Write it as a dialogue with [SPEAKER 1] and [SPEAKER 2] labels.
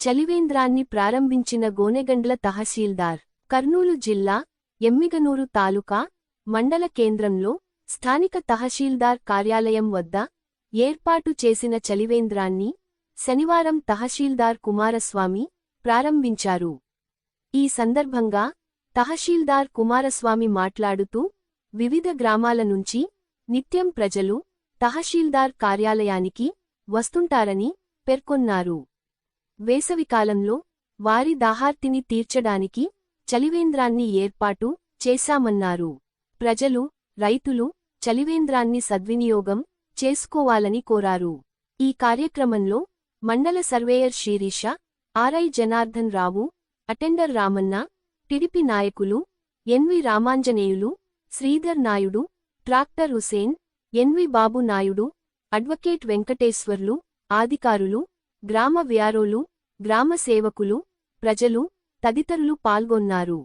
[SPEAKER 1] చలివేంద్రాన్ని ప్రారంభించిన గోనెగండ్ల తహసీల్దార్ కర్నూలు జిల్లా ఎమ్మిగనూరు తాలూకా మండల కేంద్రంలో స్థానిక తహసీల్దార్ కార్యాలయం వద్ద ఏర్పాటు చేసిన చలివేంద్రాన్ని శనివారం తహసీల్దార్ కుమారస్వామి ప్రారంభించారు. ఈ సందర్భంగా తహసీల్దార్ కుమారస్వామి మాట్లాడుతూ వివిధ గ్రామాల నుంచి నిత్యం ప్రజలు తహసీల్దార్ కార్యాలయానికి వస్తుంటారని పేర్కొన్నారు. వేసవికాలంలో వారి దాహార్తిని తీర్చడానికి చలివేంద్రాన్ని ఏర్పాటు చేశామన్నారు. ప్రజలు రైతులు చలివేంద్రాన్ని సద్వినియోగం చేసుకోవాలని కోరారు. ఈ కార్యక్రమంలో మండల surveyor Sirisha RI Janardhan Rao attender Ramanna TDP నాయకులు NV Ramanjaneyulu Sridhar Naidu tractor Hussain NV Babu Naidu advocate Venkateswarlu అధికారులు గ్రామ వ్యారోలు గ్రామ సేవకులు ప్రజలు తదితరులు పాల్గొన్నారు.